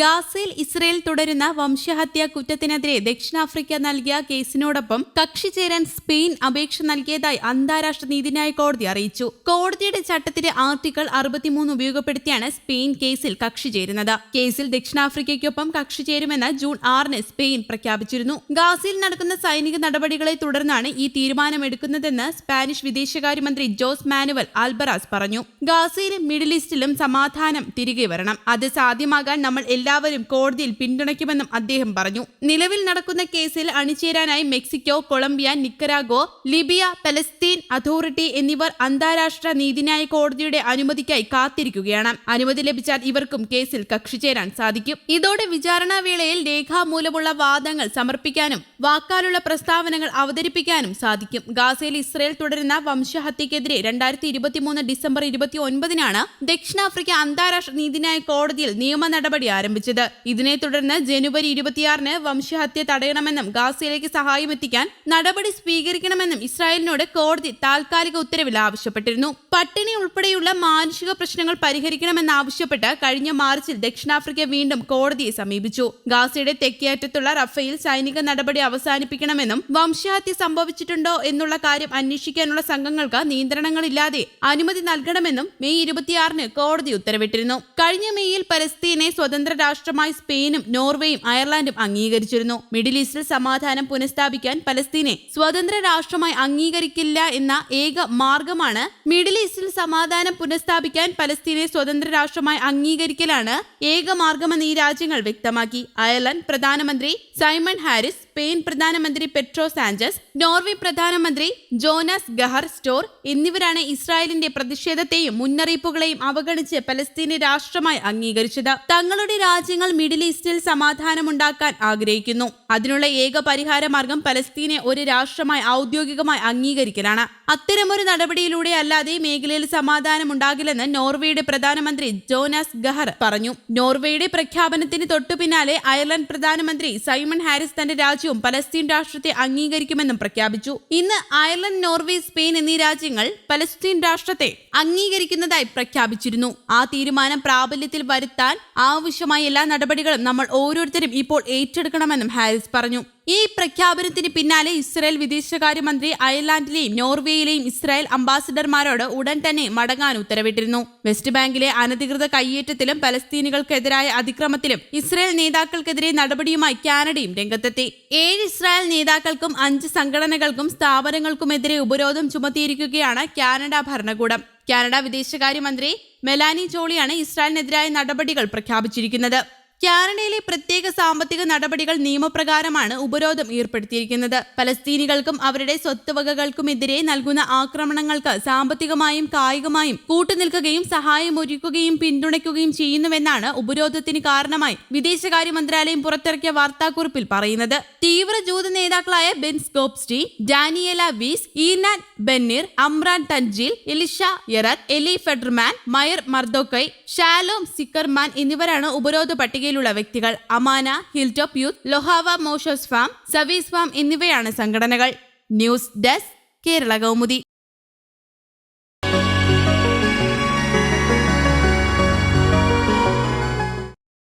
ഗാസയിൽ ഇസ്രയേൽ തുടരുന്ന വംശഹത്യാ കുറ്റത്തിനെതിരെ ദക്ഷിണാഫ്രിക്ക നൽകിയ കേസിനോടൊപ്പം കക്ഷി ചേരാൻ സ്പെയിൻ അപേക്ഷ നൽകിയതായി അന്താരാഷ്ട്ര നീതിന്യായ കോടതി അറിയിച്ചു. കോടതിയുടെ ചട്ടത്തിലെ ആർട്ടിക്കിൾ അറുപത്തിമൂന്ന് ഉപയോഗപ്പെടുത്തിയാണ് സ്പെയിൻ കേസിൽ കക്ഷി ചേരുന്നത്. കേസിൽ ദക്ഷിണാഫ്രിക്കയ്ക്കൊപ്പം കക്ഷി ചേരുമെന്ന് ജൂൺ ആറിന് സ്പെയിൻ പ്രഖ്യാപിച്ചിരുന്നു. ഗാസയിൽ നടക്കുന്ന സൈനിക നടപടികളെ തുടർന്നാണ് ഈ തീരുമാനമെടുക്കുന്നതെന്ന് സ്പാനിഷ് വിദേശകാര്യമന്ത്രി ജോസ് മാനുവൽ ആൽബറാസ് പറഞ്ഞു. ഗാസയിലും മിഡിൽ ഈസ്റ്റിലും സമാധാനം തിരികെ വരണം. അത് സാധ്യമാകാൻ നമ്മൾ എല്ലാവരും കോടതിയിൽ പിന്തുണയ്ക്കുമെന്നും അദ്ദേഹം പറഞ്ഞു. നിലവിൽ നടക്കുന്ന കേസിൽ അണിചേരാനായി Mexico Colombia Nicaragua Libya Palestine authority എന്നിവർ അന്താരാഷ്ട്ര നീതിന്യായ കോടതിയുടെ അനുമതിക്കായി കാത്തിരിക്കുകയാണ്. അനുമതി ലഭിച്ചാൽ ഇവർക്കും കേസിൽ കക്ഷി ചേരാൻ സാധിക്കും. ഇതോടെ വിചാരണാ വേളയിൽ രേഖാമൂലമുള്ള വാദങ്ങൾ സമർപ്പിക്കാനും വാക്കാലുള്ള പ്രസ്താവനകൾ അവതരിപ്പിക്കാനും സാധിക്കും. ഗാസയിൽ ഇസ്രയേൽ തുടരുന്ന വംശഹത്യക്കെതിരെ രണ്ടായിരത്തി ഇരുപത്തിമൂന്ന് ഡിസംബർ ഇരുപത്തി ഒൻപതിനാണ് ദക്ഷിണാഫ്രിക്ക അന്താരാഷ്ട്ര നീതിന്യായ കോടതിയിൽ നിയമ നടപടി ആരംഭിച്ചത്. ഇതിനെ തുടർന്ന് ജനുവരി ഇരുപത്തിയാറിന് വംശഹത്യ തടയണമെന്നും ഗാസയിലേക്ക് സഹായം എത്തിക്കാൻ നടപടി സ്വീകരിക്കണമെന്നും ഇസ്രായേലിനോട് കോടതി താൽക്കാലിക ഉത്തരവിൽ ആവശ്യപ്പെട്ടിരുന്നു. പട്ടിണി ഉൾപ്പെടെയുള്ള മാനുഷിക പ്രശ്നങ്ങൾ പരിഹരിക്കണമെന്നാവശ്യപ്പെട്ട് കഴിഞ്ഞ മാർച്ചിൽ ദക്ഷിണാഫ്രിക്ക വീണ്ടും കോടതിയെ സമീപിച്ചു. ഗാസയുടെ തെക്കേയറ്റത്തുള്ള റഫയിൽ സൈനിക നടപടി അവസാനിപ്പിക്കണമെന്നും വംശഹത്യ സംഭവിച്ചിട്ടുണ്ടോ എന്നുള്ള കാര്യം അന്വേഷിക്കാനുള്ള സംഘങ്ങൾക്ക് നിയന്ത്രണങ്ങളില്ലാതെ അനുമതി നൽകണമെന്നും മെയ് ഇരുപത്തിയാറിന് കോടതി ഉത്തരവിട്ടിരുന്നു. കഴിഞ്ഞ മെയ്യിൽ പലസ്തീനെ സ്വതന്ത്ര രാഷ്ട്രമായി സ്പെയിനും നോർവേയും അയർലൻഡും അംഗീകരിച്ചിരുന്നു. മിഡിൽ ഈസ്റ്റിൽ സമാധാനം പുനഃസ്ഥാപിക്കാൻ പലസ്തീനെ സ്വതന്ത്ര രാഷ്ട്രമായി അംഗീകരിക്കില്ല എന്ന ഏക മാർഗമാണ് മിഡിൽ ഈസ്റ്റിൽ സമാധാനം പുനഃസ്ഥാപിക്കാൻ പലസ്തീനെ സ്വതന്ത്ര രാഷ്ട്രമായി അംഗീകരിക്കലാണ് ഏക മാർഗമെന്ന് ഈ രാജ്യങ്ങൾ വ്യക്തമാക്കി. അയർലൻഡ് പ്രധാനമന്ത്രി സൈമൺ ഹാരിസ് സ്പെയിൻ പ്രധാനമന്ത്രി പെട്രോ സാഞ്ചസ് നോർവേ പ്രധാനമന്ത്രി ജോനാസ് ഗഹർ സ്റ്റോർ എന്നിവരാണ് ഇസ്രായേലിന്റെ പ്രതിഷേധത്തെയും മുന്നറിയിപ്പുകളെയും അവഗണിച്ച് പലസ്തീനെ രാഷ്ട്രമായി അംഗീകരിച്ചത്. തങ്ങളുടെ രാജ്യങ്ങൾ മിഡിൽ ഈസ്റ്റിൽ സമാധാനമുണ്ടാക്കാൻ ആഗ്രഹിക്കുന്നു. അതിനുള്ള ഏക പരിഹാര മാർഗം പലസ്തീനെ ഒരു രാഷ്ട്രമായി ഔദ്യോഗികമായി അംഗീകരിക്കലാണ്. അത്തരമൊരു നടപടിയിലൂടെ അല്ലാതെ മേഖലയിൽ സമാധാനം ഉണ്ടാകില്ലെന്ന് നോർവേയുടെ പ്രധാനമന്ത്രി ജോനാസ് ഗഹർ പറഞ്ഞു. നോർവേയുടെ പ്രഖ്യാപനത്തിന് തൊട്ടു പിന്നാലെ അയർലൻഡ് പ്രധാനമന്ത്രി സൈമൺ ഹാരിസ് തന്റെ രാജ്യവും പലസ്തീൻ രാഷ്ട്രത്തെ അംഗീകരിക്കുമെന്നും പ്രഖ്യാപിച്ചു. ഇന്ന് അയർലൻഡ് നോർവേ സ്പെയിൻ എന്നീ രാജ്യങ്ങൾ പലസ്തീൻ രാഷ്ട്രത്തെ അംഗീകരിക്കുന്നതായി പ്രഖ്യാപിച്ചിരുന്നു. ആ തീരുമാനം പ്രാബല്യത്തിൽ വരുത്താൻ ആവശ്യമായ എല്ലാ നടപടികളും നമ്മൾ ഓരോരുത്തരും ഇപ്പോൾ ഏറ്റെടുക്കണമെന്നും ഹാരിസ് പറഞ്ഞു. ഈ പ്രഖ്യാപനത്തിന് പിന്നാലെ ഇസ്രായേൽ വിദേശകാര്യമന്ത്രി അയർലാൻഡിലെയും നോർവേയിലെയും ഇസ്രായേൽ അംബാസിഡർമാരോട് ഉടൻ തന്നെ മടങ്ങാൻ ഉത്തരവിട്ടിരുന്നു. വെസ്റ്റ് ബാങ്കിലെ അനധികൃത കയ്യേറ്റത്തിലും പലസ്തീനികൾക്കെതിരായ അതിക്രമത്തിലും ഇസ്രായേൽ നേതാക്കൾക്കെതിരെ നടപടിയുമായി കാനഡയും രംഗത്തെത്തി. ഏഴ് ഇസ്രായേൽ നേതാക്കൾക്കും അഞ്ച് സംഘടനകൾക്കും സ്ഥാപനങ്ങൾക്കുമെതിരെ ഉപരോധം ചുമത്തിയിരിക്കുകയാണ് കാനഡ ഭരണകൂടം. കാനഡ വിദേശകാര്യമന്ത്രി മെലാനി ജോളിയാണ് ഇസ്രായേലിനെതിരായ നടപടികൾ പ്രഖ്യാപിച്ചിരിക്കുന്നത്. കാനഡയിലെ പ്രത്യേക സാമ്പത്തിക നടപടികൾ നിയമപ്രകാരമാണ് ഉപരോധം ഏർപ്പെടുത്തിയിരിക്കുന്നത്. പലസ്തീനികൾക്കും അവരുടെ സ്വത്തുവകകൾക്കുമെതിരെ നൽകുന്ന ആക്രമണങ്ങൾക്ക് സാമ്പത്തികമായും കായികമായും കൂട്ടുനിൽക്കുകയും സഹായമൊരുക്കുകയും പിന്തുണയ്ക്കുകയും ചെയ്യുന്നുവെന്നാണ് ഉപരോധത്തിന് കാരണമായി വിദേശകാര്യ മന്ത്രാലയം പുറത്തിറക്കിയ വാർത്താക്കുറിപ്പിൽ പറയുന്നത്. തീവ്ര ജൂത നേതാക്കളായ ബെൻ സ്കോപ്സ്റ്റി ഡാനിയേല വീസ് ഈനാൻ ബെന്നിർ അമ്രാൻ തൻജിൽ Elisha യറത് Eli Federman Maier മർദോക്കൈ Shalom സിക്കർമാൻ എന്നിവരാണ് ഉപരോധ പട്ടികയിലുള്ള വ്യക്തികൾ Amana hilltop youth Lehava Moshe's farm Zvi's farm എന്നിവയാണ് സംഘടനകൾ. News desk Kerala Kaumudi.